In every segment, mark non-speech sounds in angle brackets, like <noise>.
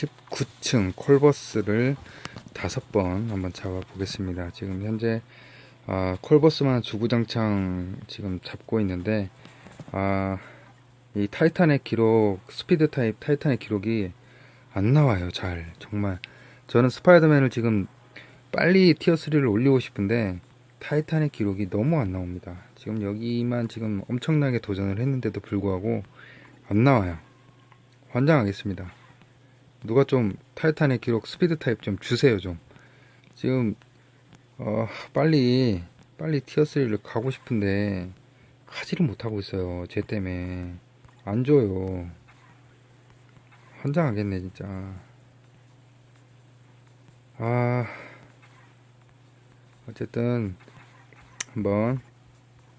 19층 콜버스를 다섯 번 한번 잡아 보겠습니다. 지금 현재 아, 콜버스만 주구장창 지금 잡고 있는데 아, 이 타이탄의 기록 스피드 타입 타이탄의 기록이 안 나와요. 잘 정말 저는 스파이더맨을 지금 빨리 티어 3를 올리고 싶은데 타이탄의 기록이 너무 안 나옵니다. 지금 여기만 지금 엄청나게 도전을 했는데도 불구하고 안 나와요. 환장하겠습니다. 누가 좀 타이탄의 기록 스피드 타입 좀 주세요 좀. 지금 어, 빨리 빨리 티어 3를 가고 싶은데 가지를 못하고 있어요. 쟤 때문에 안 줘요. 환장하겠네 진짜. 아 어쨌든 한번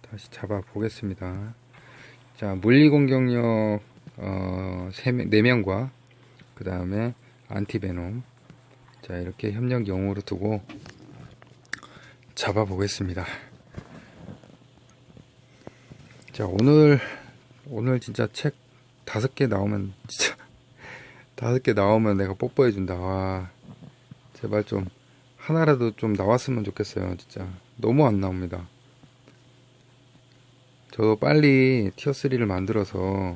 다시 잡아 보겠습니다. 자 물리 공격력 어, 3명, 4명과 그 다음에 안티베놈. 자 이렇게 협력 영으로 두고 잡아 보겠습니다. 자 오늘 오늘 진짜 책 다섯 개 나오면 진짜 <laughs> 다섯 개 나오면 내가 뽀뽀해 준다. 와 제발 좀 하나라도 좀 나왔으면 좋겠어요 진짜. 너무 안 나옵니다. 저도 빨리 티어 3를 만들어서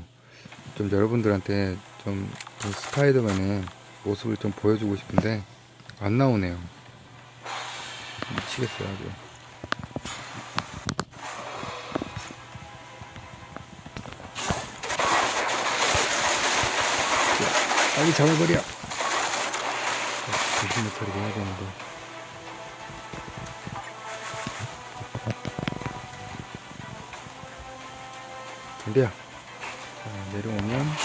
좀 여러분들한테 좀그 스파이더맨의 모습을 좀 보여주고 싶은데 안 나오네요. 미치겠어요 아주. 자, 빨리 잡아버려. 정신을 차리게 해야 되는데. 덤벼. 자, 내려오면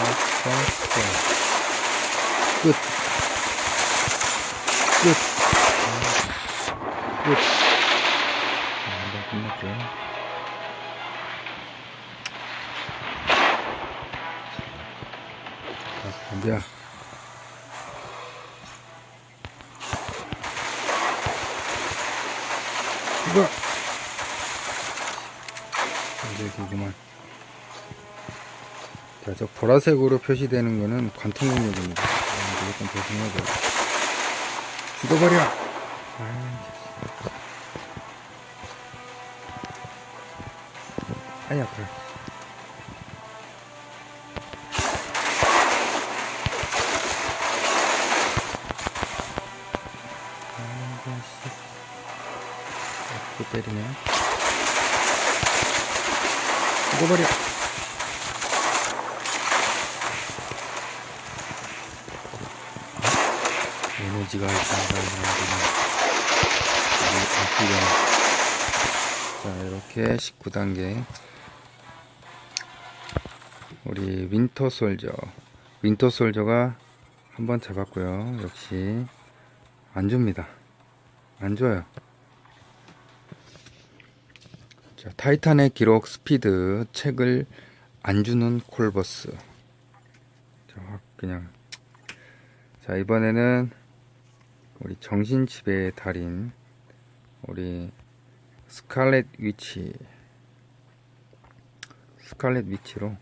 빡빡빡. 끝. 끝. 아, 끝. 자, 한번 끝났고요. 자, 덤벼. 이거. 이제기구만. 자, 저 보라색으로 표시되는 거는 관통 능력입니다. 아, 무조건 조심해야 돼. 죽어버려! 아이, 아이, 아파. 아이고, 씨. 또 때리네. 죽어버려! 에너 지가 일단 자 이렇게 19단계 우리 윈터 솔저. 윈터 솔저가 한번 잡았고요. 역시 안 줍니다. 안 줘요. 자 타이탄의 기록 스피드 책을 안 주는 콜버스. 자 확 그냥. 자 이번에는 우리 정신지배의 달인 우리 스칼렛 위치 스칼렛 위치로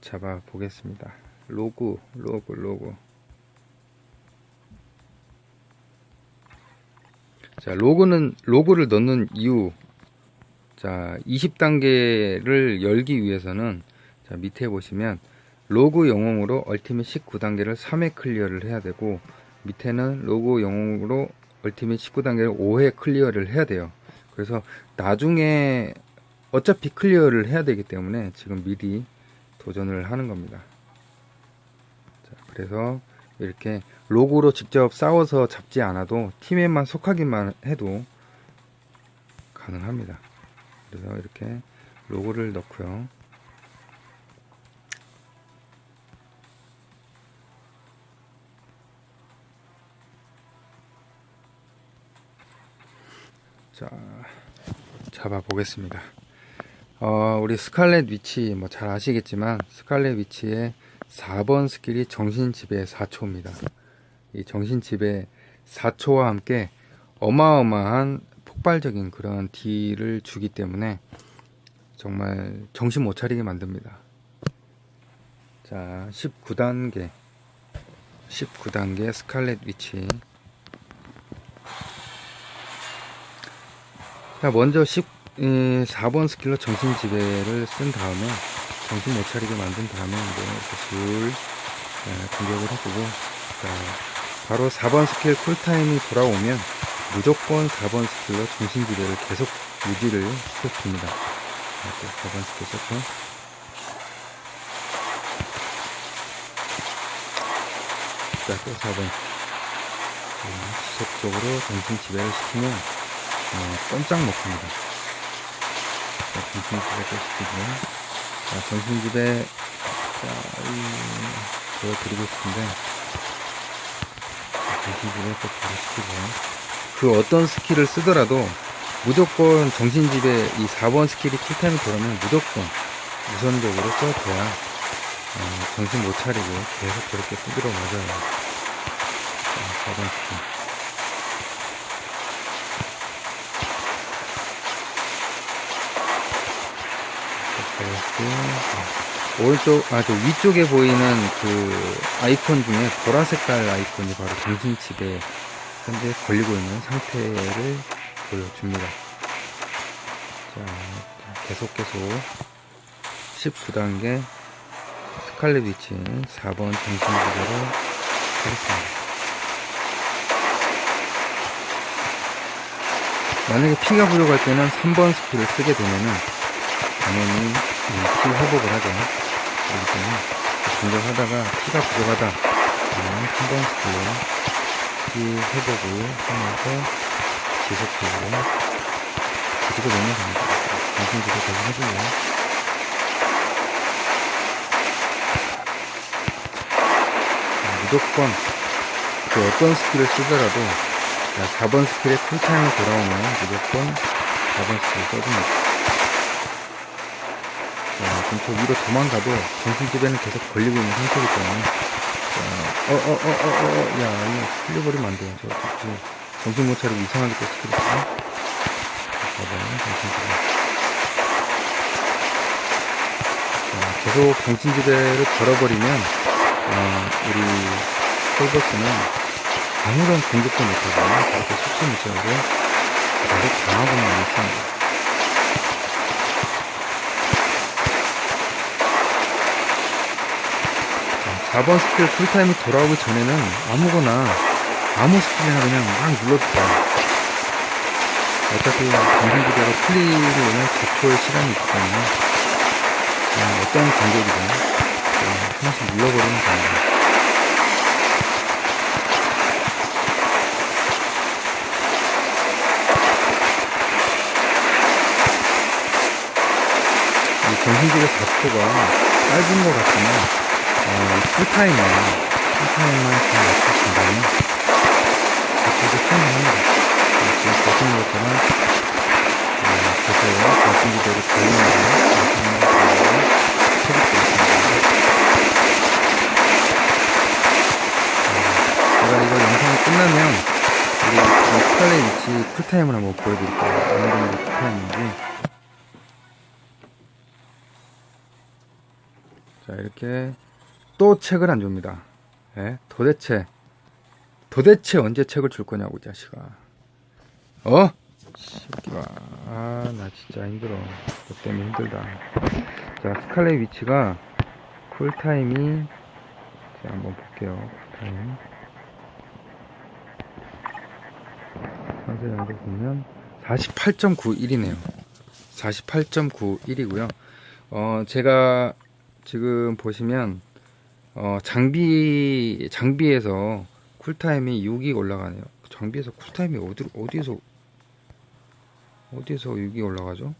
잡아 보겠습니다. 로고 로고 로고 자 로고는 로고를 넣는 이유. 자 20단계를 열기 위해서는 자 밑에 보시면 로그 영웅으로 얼티밋 19단계를 3회 클리어를 해야 되고 밑에는 로고 영웅으로 얼티밋 19단계를 5회 클리어를 해야 돼요. 그래서 나중에 어차피 클리어를 해야 되기 때문에 지금 미리 도전을 하는 겁니다. 자, 그래서 이렇게 로고로 직접 싸워서 잡지 않아도 팀에만 속하기만 해도 가능합니다. 그래서 이렇게 로고를 넣고요. 자, 잡아 보겠습니다. 어, 우리 스칼렛 위치 뭐 잘 아시겠지만 스칼렛 위치의 4번 스킬이 정신지배 4초입니다. 이 정신지배 4초와 함께 어마어마한 폭발적인 그런 딜을 주기 때문에 정말 정신 못 차리게 만듭니다. 자, 19단계 19단계 스칼렛 위치. 먼저 10, 4번 스킬로 정신 지배를 쓴 다음에 정신 못 차리게 만든 다음에 이제 술 예, 공격을 해주고 자, 바로 4번 스킬 쿨타임이 돌아오면 무조건 4번 스킬로 정신 지배를 계속 유지를 시켜줍니다. 이렇게 4번 스킬 썼고 자, 또 4번 지속적으로 정신 지배를 시키면 어, 꼼짝 못합니다. 자, 또 시키고 자, 지배 자, 이, 보여드리고 싶은데 자, 정신 바로 시키고 그 어떤 스킬을 쓰더라도 무조건 정신 지배 이 4번 스킬이 쿨타임이 돌아오면 무조건 우선적으로 써줘야 어, 정신 못 차리고 계속 저렇게 두드려 맞아요. 자, 4번 스킬. 자, 오른쪽, 아, 저 위쪽에 보이는 그 아이콘 중에 보라 색깔 아이콘이 바로 정신칩에 현재 걸리고 있는 상태를 보여줍니다. 자, 계속 계속 19단계 스칼렛 위치 4번 정신지배로 하겠습니다. 만약에 피가 부족할 때는 3번 스킬을 쓰게 되면은 당연히 피 회복을 하죠. 그렇기 공격하다가 피가 부족하다 그러면 3번 스킬로 피 회복을 하면서 지속적으로 가지고 놀면 됩니다. 정신지배 계속 해주고요. 무조건 그 어떤 스킬을 쓰더라도 4번 스킬에 쿨타임이 돌아오면 무조건 4번 스킬을 써줍니다. 자, 지금 저 위로 도망가도 정신지배는 계속 걸리고 있는 상태이기 때문에 자, 어, 어, 어, 어, 야, 이거 풀려버리면 안 돼요. 저, 저, 지금 정신 못 차리고 이상하게 또 스킬을 쓰네. 4번 정신지배. 자, 계속 정신지배를 걸어버리면 어, 우리 콜버스는 아무런 공격도 못하고 그렇게 숙소 무시하고 계속 당하고만 있습니다. 4번 스킬 풀타임이 돌아오기 전에는 아무거나 아무 스킬이나 그냥 막 눌러도 돼. 어차피 정신기대가 풀리려면 4초의 시간이 있기 때문에 그냥 어떤 공격이든 하나씩 눌러버리면 됩니다. 이 정신기의 4초가 짧은 것 같으면 어, 풀타임만 풀타임만 잘 맞춰준다면 4초도 충분합니다. 지금 보시는 것처럼 어, 계속 정신기대를 돌리면서 해주고 있습니다. 제가 이거 영상이 끝나면 우리 이 스칼렛 위치 쿨타임을 한번 보여드릴게요. 어느 정도 쿨타임인지. 자, 이렇게 또 책을 안 줍니다. 예? 도대체, 도대체 언제 책을 줄 거냐고, 이 자식아. 어? 새끼가. 아, 나 진짜 힘들어. 너 때문에 힘들다. 자, 스칼렛 위치가 쿨타임이, 제가 한번 볼게요. 쿨타임. 상세하게 보면 48.91이네요. 48.91이고요. 어, 제가 지금 보시면 어, 장비 장비에서 쿨타임이 6이 올라가네요. 장비에서 쿨타임이 어디 어디에서 어디에서 6이 올라가죠?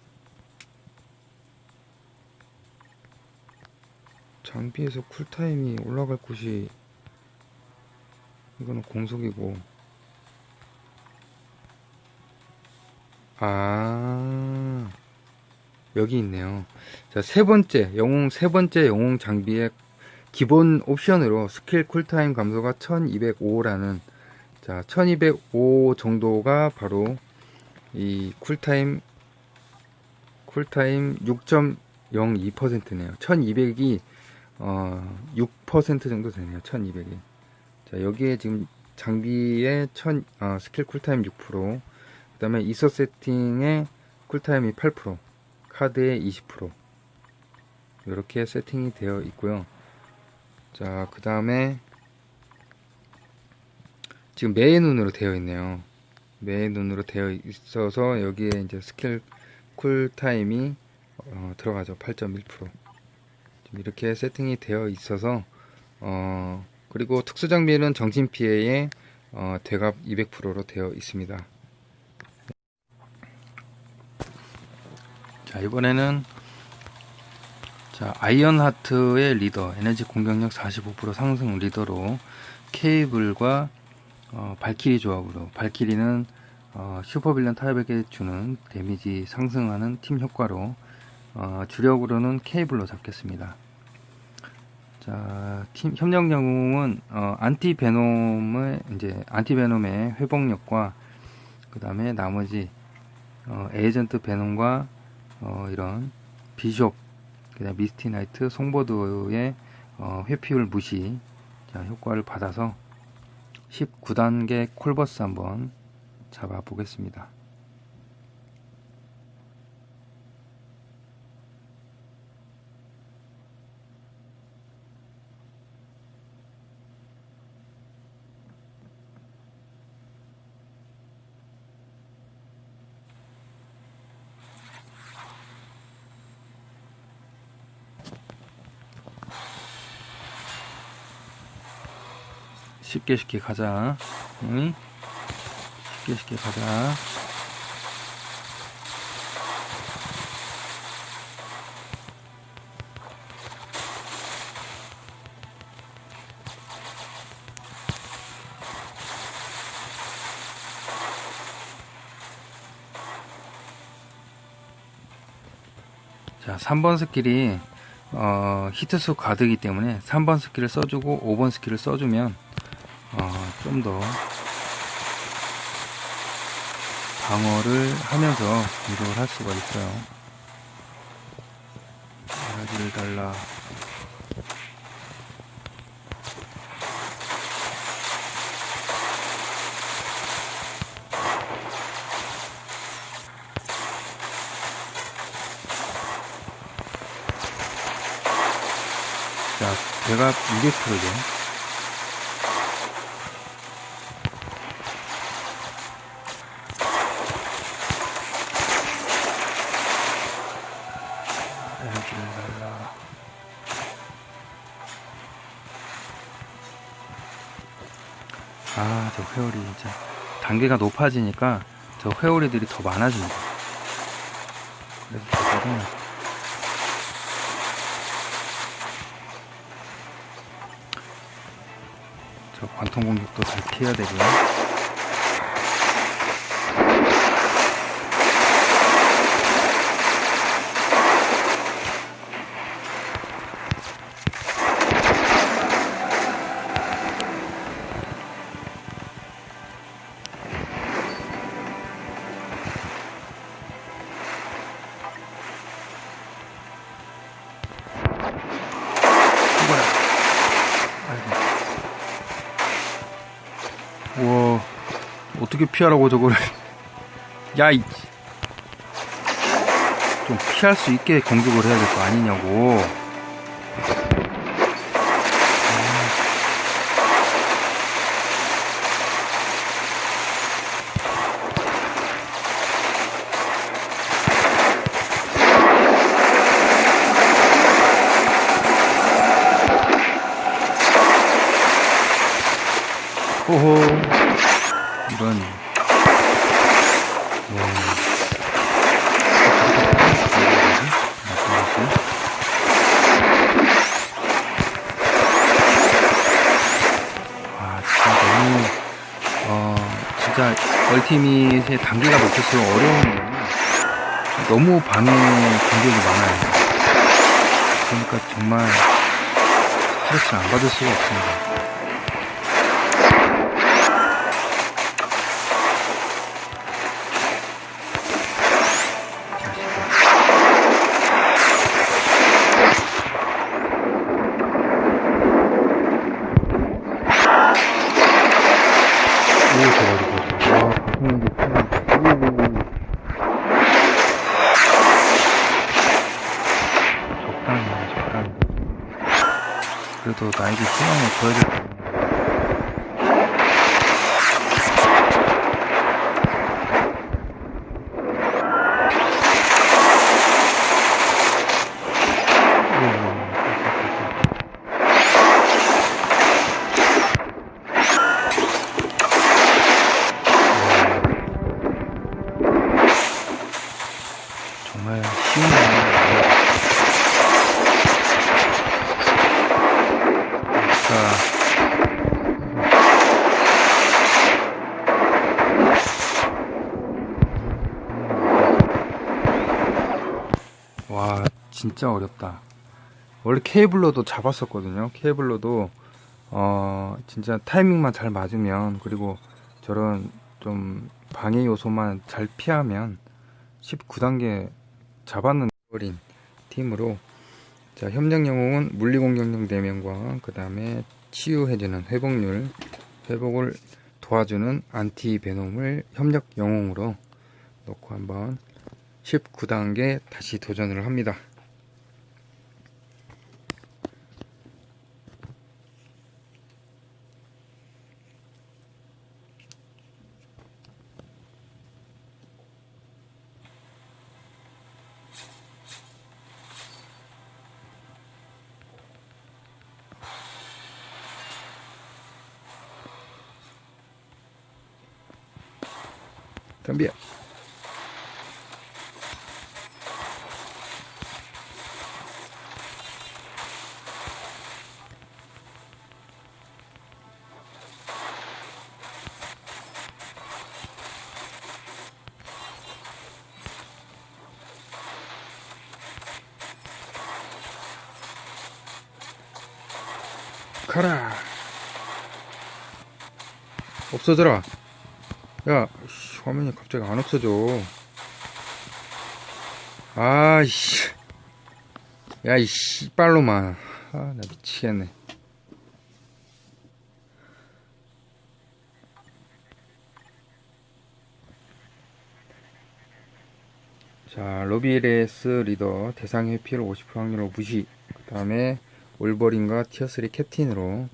장비에서 쿨타임이 올라갈 곳이 이거는 공속이고 아, 여기 있네요. 자, 세 번째, 영웅, 세 번째 영웅 장비의 기본 옵션으로 스킬 쿨타임 감소가 1205라는, 자, 1205 정도가 바로 이 쿨타임, 쿨타임 6.02%네요. 1200이, 어, 6% 정도 되네요. 1200이. 자, 여기에 지금 장비에 천, 아, 스킬 쿨타임 6%, 그 다음에 이서 세팅에 쿨타임이 8%, 카드에 20%. 이렇게 세팅이 되어 있고요. 자, 그 다음에 지금 매의 눈으로 되어 있네요. 매의 눈으로 되어 있어서 여기에 이제 스킬 쿨타임이 어, 들어가죠. 8.1%. 지금 이렇게 세팅이 되어 있어서 어, 그리고 특수 장비는 정신 피해에 어, 대갑 200%로 되어 있습니다. 자, 이번에는 자, 아이언 하트의 리더, 에너지 공격력 45% 상승 리더로 케이블과 어, 발키리 조합으로 발키리는 어, 슈퍼빌런 타입에게 주는 데미지 상승하는 팀 효과로 어, 주력으로는 케이블로 잡겠습니다. 자, 팀 협력 영웅은 어, 안티 베놈의 이제 안티 베놈의 회복력과 그 다음에 나머지 어, 에이전트 베놈과 어, 이런 비숍 그다음 미스티 나이트 송보드의 어, 회피율 무시 자, 효과를 받아서 19단계 콜버스 한번 잡아 보겠습니다. 쉽게 쉽게 가자. 응? 쉽게 쉽게 가자. 자, 3번 스킬이 어, 히트수 가드이기 때문에 3번 스킬을 써주고 5번 스킬을 써주면 어, 좀 더 방어를 하면서 공격을 할 수가 있어요. 에너지를 달라. 자, 제가 200%죠. 단계가 높아지니까 저 회오리들이 더 많아집니다. 그래서 더 짜증나죠. 저 관통 공격도 잘 피해야 되고요. 어떻게 피하라고 저거를. <laughs> 야, 이. 좀 피할 수 있게 공격을 해야 될 거 아니냐고. 호호. 이런. 와. 아, 진짜 너무, 어, 진짜, 얼티밋의 단계가 높을수록 어려운 게 너무 방해 공격이 많아요. 그러니까 정말 스트레스 안 받을 수가 없습니다. 이렇게 가지고. 아, 적당히, 적당히. 그래도 나에게 희망을 줘야 될 와, 진짜 어렵다. 원래 케이블러도 잡았었거든요. 케이블러도, 어, 진짜 타이밍만 잘 맞으면, 그리고 저런 좀 방해 요소만 잘 피하면, 19단계 잡았는 어린 팀으로, 자, 협력 영웅은 물리 공격력 4명과, 그 다음에 치유해주는 회복률, 회복을 도와주는 안티 베놈을 협력 영웅으로 놓고 한번 19단계 다시 도전을 합니다. 덤비야. 가라. 없어져라. 야, 씨, 화면이 갑자기 안 없어져. 아이씨. 야, 이 씨발로만. 아, 나 미치겠네. 자, 로비레스 리더 대상 회피를 50% 확률로 무시. 그 다음에 올버린과 티어3 캡틴으로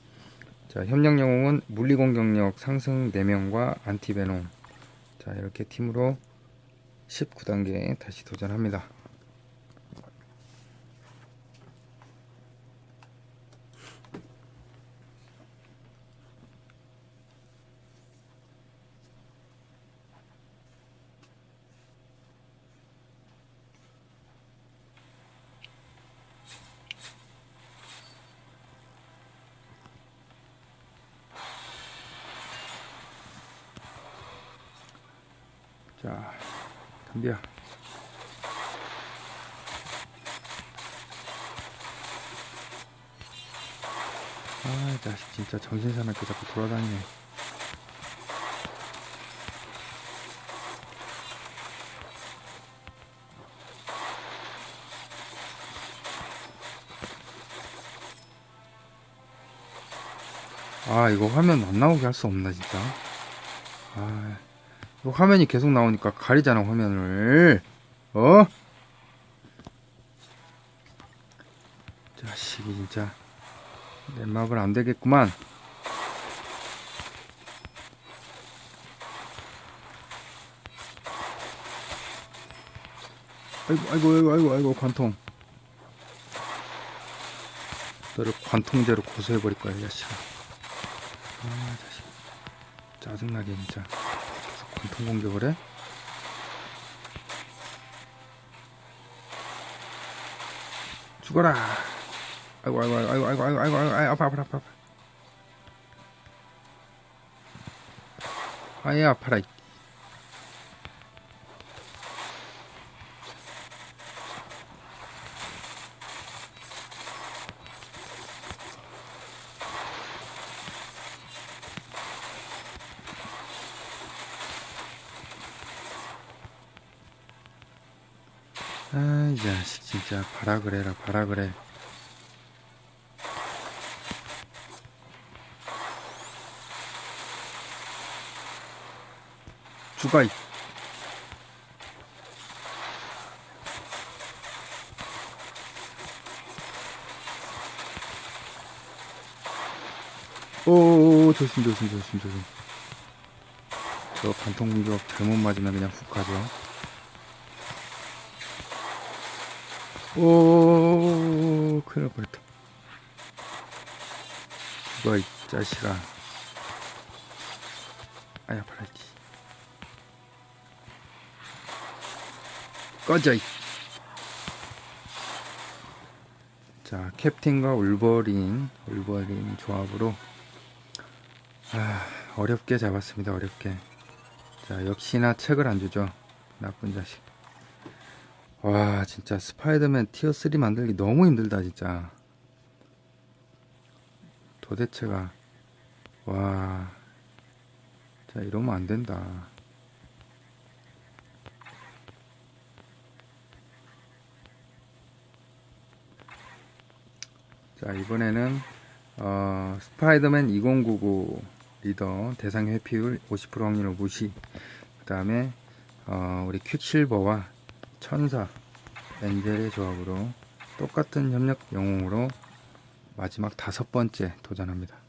자, 협력 영웅은 물리 공격력 상승 4명과 안티베놈. 자, 이렇게 팀으로 19단계 다시 도전합니다. 자, 덤비야. 아, 이 자식 진짜 정신 사납게 자꾸 돌아다니네. 아, 이거 화면 안 나오게 할 수 없나, 진짜. 아, 화면이 계속 나오니까 가리잖아, 화면을. 어? 자식이 진짜. 내 맘을 안 되겠구만. 아이고, 아이고, 아이고, 아이고, 아이고, 관통. 너를 관통제로 고소해버릴 거야, 이 자식아. 아, 자식. 짜증나게, 진짜. 반통 공격을 해? 죽어라 아이고 아이고 아이고 아이고 아이고 아이고 아이고 아파 아파 아파 아예 아파라 이 봐라 그래라, 봐라 그래. 죽어, 이. 오, 조심, 조심, 조심, 조심. 저 관통 공격 잘못 맞으면 그냥 훅 가죠. 오, 큰일 날 뻔했다. 죽어, 이 자식아. 아야, 팔았지. 꺼져, 이. 자, 캡틴과 울버린, 울버린 조합으로, 아, 어렵게 잡았습니다, 어렵게. 자, 역시나 책을 안 주죠. 나쁜 자식. 와, 진짜 스파이더맨 티어 3 만들기 너무 힘들다, 진짜. 도대체가, 와, 자, 이러면 안 된다. 자, 이번에는, 어, 스파이더맨 2099 리더 대상 회피율 50% 확률로 무시. 그 다음에, 어, 우리 퀵실버와 천사, 엔젤의 조합으로 똑같은 협력 영웅으로 마지막 다섯 번째 도전합니다.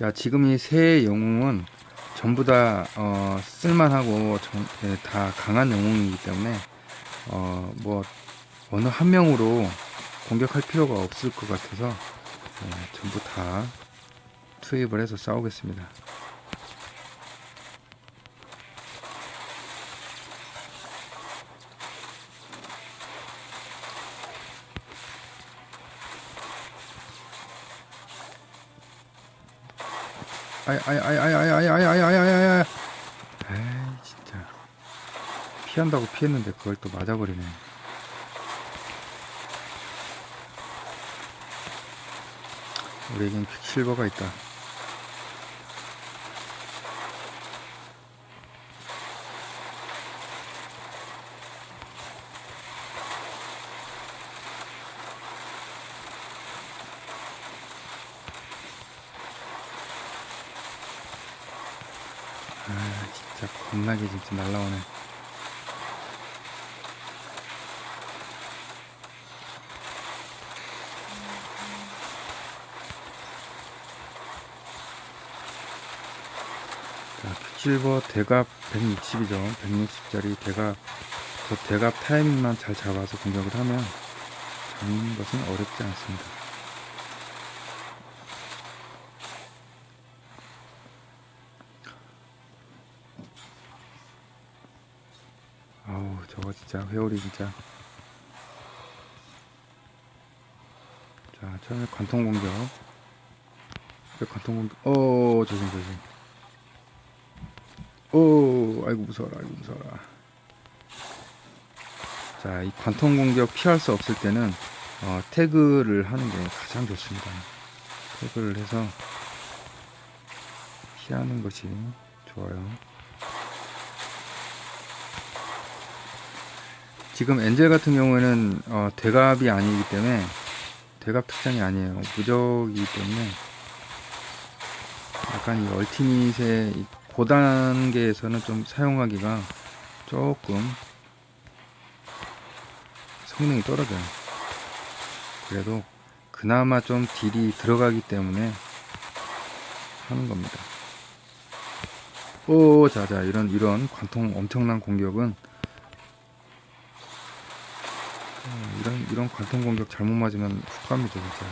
자, 지금 이 세 영웅은 전부 다 어, 쓸만하고 정- 예, 다 강한 영웅이기 때문에 어, 뭐 어느 한 명으로 공격할 필요가 없을 것 같아서 어, 전부 다 투입을 해서 싸우겠습니다. 아이 아이 아이 아이 아이 아이 아이 아이 아이 아이 아이 에이 진짜 피한다고 피했는데 그걸 또 맞아버리네 우리에겐 퀵실버가 있다 아 겁나게 진짜 날라오네. 자, 퀵실버 대갑 160이죠. 160짜리 대갑. 저 대갑 타이밍만 잘 잡아서 공격을 하면 잡는 것은 어렵지 않습니다 아우 저거 진짜 회오리 진짜. 자 처음에 관통 공격. 그 관통 공격. 오 조심 조심. 오 아이고 무서워라 아이고 무서워라. 자 이 관통 공격 피할 수 없을 때는 어, 태그를 하는 게 가장 좋습니다. 태그를 해서 피하는 것이 좋아요 지금 엔젤 같은 경우에는 어, 대갑이 아니기 때문에 대갑 특장이 아니에요. 무적이기 때문에 약간 이 얼티밋의 이 고단계에서는 좀 사용하기가 조금 성능이 떨어져요. 그래도 그나마 좀 딜이 들어가기 때문에 하는 겁니다. 오 자자 이런 이런 관통 엄청난 공격은 어, 이런 관통 공격 잘못 맞으면 훅 갑니다 진짜.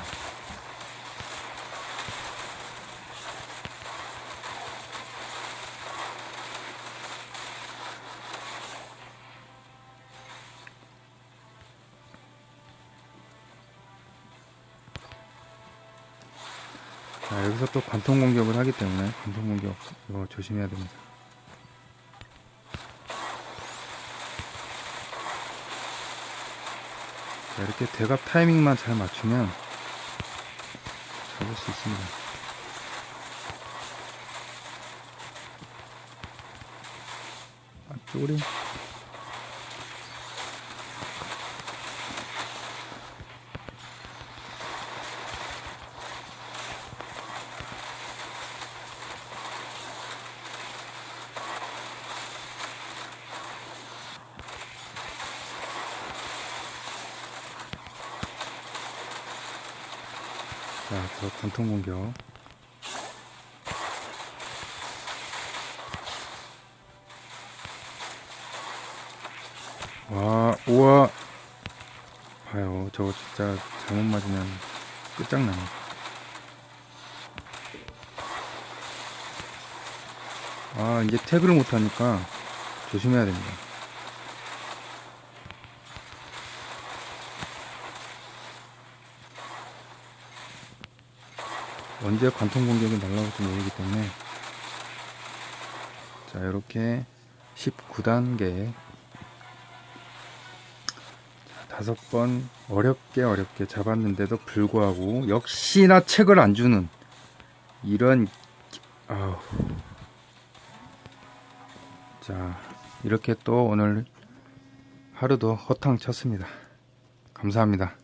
자 여기서 또 관통 공격을 하기 때문에 관통 공격 이거 조심해야 됩니다. 이렇게 대각 타이밍만 잘 맞추면 잡을 수 있습니다. 아, 쪼리 저 관통 공격. 와, 우와. 봐요. 저거 진짜 잘못 맞으면 끝장나네. 아, 이제 태그를 못하니까 조심해야 됩니다. 언제 관통 공격이 날라올지 모르기 때문에. 자 이렇게 19단계. 다섯 번 어렵게 어렵게 잡았는데도 불구하고 역시나 책을 안 주는 이런 아우. 자 이렇게 또 오늘 하루도 허탕 쳤습니다. 감사합니다